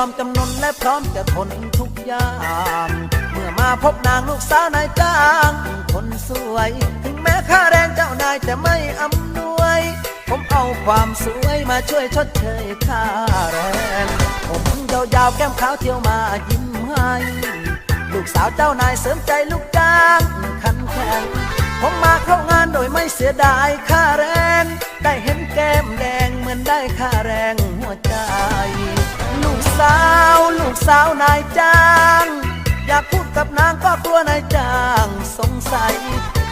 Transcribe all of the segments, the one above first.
อมจำนนและพร้อมจะทนทุกอย่างเมื่อมาพบนางลูกสาวนายจ้างคนสวย ถึงแม้ค่าแรงเจ้านายจะไม่อำนวย ผมเอาความสวยมาช่วยชดเชยค่าแรงผมยาวๆแก้มขาวเที่ยวมายิ้มให้ลูกสาวเจ้านายเสริมใจลูกจ้างขันแข็งผมมาเข้างานโดยไม่เสียดายค่าแรง ได้เห็นแก้มแดงเหมือนได้ค่าแรงหัวใจ สาว ลูกสาวนายจ้าง อยากพูดกับนางก็กลัวนายจ้างสงสัย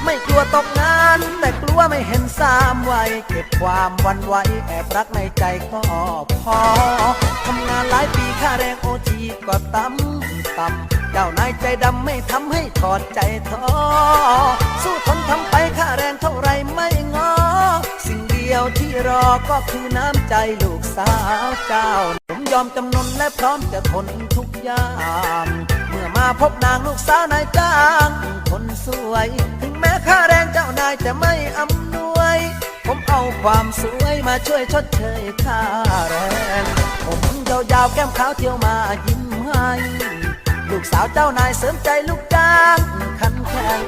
ไม่กลัวตกงาน แต่กลัวไม่เห็นสามวัยเก็บความวันไหวแอบรักในใจก็พอทำงานหลายปีค่าแรงโอทีก็ต่ำต่ำเจ้านายใจดำไม่ทำให้ถอดใจท้อสู้ทนทำไปค่าแรงเท่าไรไม่งอ สิ่งเดียวที่รอก็คือน้ำใจลูกสาวเจ้า อมจำนนและพร้อมจะทนทุกอย่างเมื่อมาพบนางลูกสาวนายจ้างคนสวย ถึงแม้ค่าแรงเจ้านายจะไม่อำนวย ผมเอาความสวยมาช่วยชดเชยค่าแรงผมยาวๆแก้มขาวเที่ยวมายิ้มให้ลูกสาวเจ้านายเสริมใจลูกจ้างขันแข็ง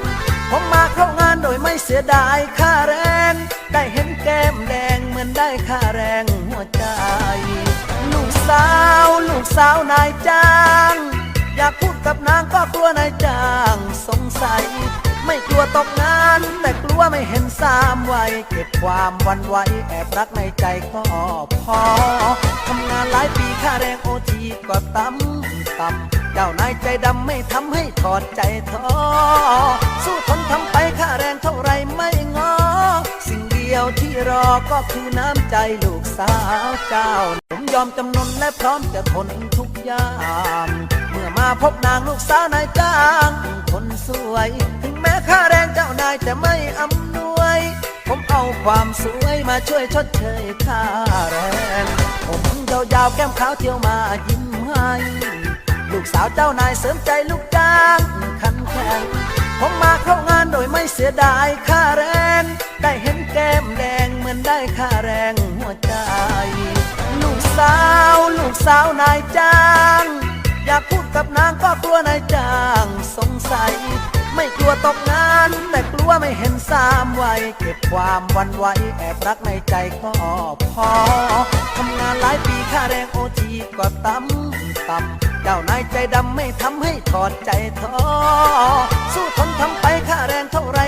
ผมมาเข้างานโดยไม่เสียดายค่าแรง ได้เห็นแก้มแดงเหมือนได้ค่าแรงหัวใจ สาว ลูกสาวนายจ้าง อยากพูดกับนางก็กลัวนายจ้างสงสัย ไม่กลัวตกงาน แต่กลัวไม่เห็นสามวัยเก็บความวันไหวแอบรักในใจก็พอทำงานหลายปีค่าแรงโอทีก็ต่ำต่ำเจ้านายใจดำไม่ทำให้ถอดใจท้อสู้ทนทำไปค่าแรงเท่าไรไม่งอ สิ่งเดียวที่รอก็คือน้ำใจลูกสาวเจ้า ยอมจำนนและพร้อมจะทนทุกอย่างเมื่อมาพบนางลูกสาวนายจ้างคนสวย ถึงแม้ค่าแรงเจ้านายจะไม่อำนวย ผมเอาความสวยมาช่วยชดเชยค่าแรงผมยาวๆแก้มขาวเที่ยวมายิ้มให้ลูกสาวเจ้านายเสริมใจลูกจ้างขันแข็งผมมาเข้างานโดยไม่เสียดายค่าแรง ได้เห็นแก้มแดงเหมือนได้ค่าแรงหัวใจ กสาว ลูกสาวนายจ้าง อยากพูดกับนางก็กลัวนายจ้างสงสัย ไม่กลัวตกงาน แต่กลัวไม่เห็นสามวัยเก็บความวันไหวแอบรักในใจก็พอทำงานหลายปีค่าแรงโอทีก็ต่ำต่ำเจ้านายใจดำไม่ทำให้ถอดใจท้อสู้ทนทำไปค่าแรงเท่าไรไม่งอ